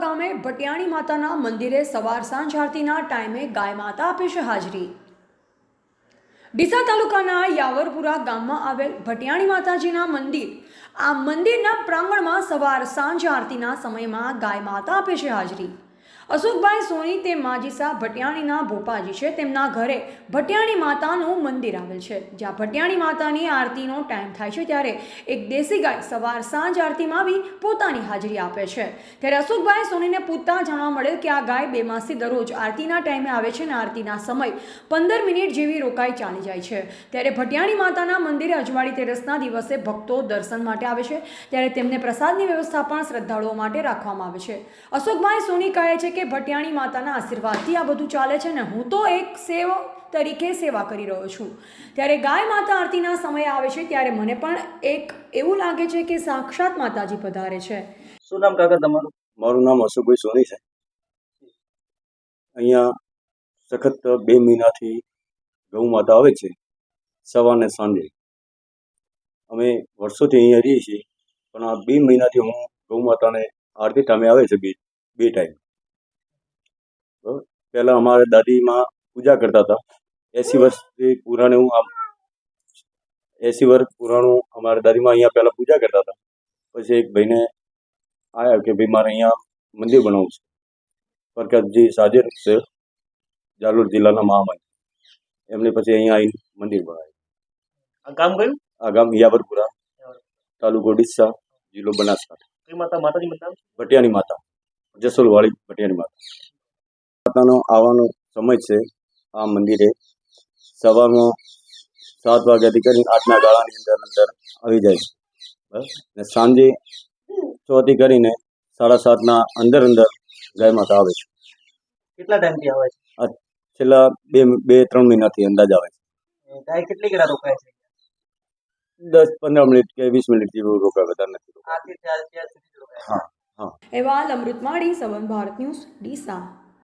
ગામે ભટિયાણી માતાના મંદિરે સવાર સાંજ આરતીના ટાઈમે ગાય માતા આપે છે હાજરી. ડીસા તાલુકાના યાવરપુરા ગામમાં આવેલ ભટિયાણી માતાજીના મંદિર, આ મંદિરના પ્રાંગણમાં સવાર સાંજ આરતીના સમયમાં ગાય માતા આપે છે હાજરી. અશોકભાઈ સોની તે માજીસા ભટિયાણીના ભોપાજી છે. તેમના ઘરે ભટિયાણી માતાનું મંદિર આવેલ છે. જ્યાં ભટિયાણી માતાની આરતીનો ટાઈમ થાય છે ત્યારે એક દેશી ગાય સવાર સાંજ આરતીમાં આવી પોતાની હાજરી આપે છે. ત્યારે અશોકભાઈ સોનીને પૂછતા જાણવા મળેલ કે આ ગાય બે માસથી દરરોજ આરતીના ટાઈમે આવે છે અને આરતીના સમય પંદર મિનિટ જેવી રોકાઈ ચાલી જાય છે. ત્યારે ભટિયાણી માતાના મંદિરે અજવાળી તેરસના દિવસે ભક્તો દર્શન માટે આવે છે. ત્યારે તેમને પ્રસાદની વ્યવસ્થા પણ શ્રદ્ધાળુઓ માટે રાખવામાં આવે છે. અશોકભાઈ સોની કહે છે કે ભટિયાણી માતાના આશીર્વાદથી આ બધું ચાલે છે ને હું તો એક સેવ તરીકે સેવા કરી રહ્યો છું. ત્યારે ગાય માતા આરતીના સમય આવે છે ત્યારે મને પણ એક એવું લાગે છે કે સાક્ષાત માતાજી પધારે છે. શું નામ કાકા તમારું? મારું નામ અશોકભાઈ સોની છે. અહીંયા સખત બે મહિનાથી ગૌ માતા આવે છે સવારને સાંજે. અમે વર્ષોથી અહીંયા રહીએ છીએ પણ આ બે મહિનાથી હું ગૌ માતાને આરતી ટાઈમે આવે છે બે બે ટાઈમ બરાબર પહેલાં અમારા દાદીમાં પૂજા કરતા હતા. એસી વર્ષથી પુરાણે હું આમ એંસી વર્ષ પુરાણું અમારા દાદીમાં અહીંયા પહેલાં પૂજા કરતા હતા. પછી એક ભાઈને આવ્યા કે ભાઈ મારે અહીંયા મંદિર બનાવવું છે. પ્રકાશજી સાજર છે જાલોર જિલ્લાના મહામંત્રી. એમને પછી અહીંયા આવીને મંદિર બનાવ્યું. આ ગામ કયું? આ ગામ યાવરપુરા તાલુકો ડીસા જિલ્લો બનાસકાંઠા. કઈ માતા માતાજી નામ ભટિયાની માતા જસોલવાળી ભટિયાની માતા. માતાનો આવવાનો સમય છે આ મંદિરે. સવારમાં સાત વાગ્યાથી કરીને આઠના ગાળાની અંદર અંદર આવી જાય છે. બસ. સાંજે છથી કરીને સાડા સાતના અંદર અંદર ગાય માતા આવે છે. કેટલા ટાઈમથી આવે છે? છેલ્લા બે બે ત્રણ મહિનાથી અંદાજ આવે છે. ગાય કેટલી ઘડા રોકાય છે? દસ પંદર મિનિટ કે વીસ મિનિટ જેવું રોકાય વધારે નથી. હા હા. એવા અમૃત માળી સંબંધ ભારત ન્યૂઝ ડીસા.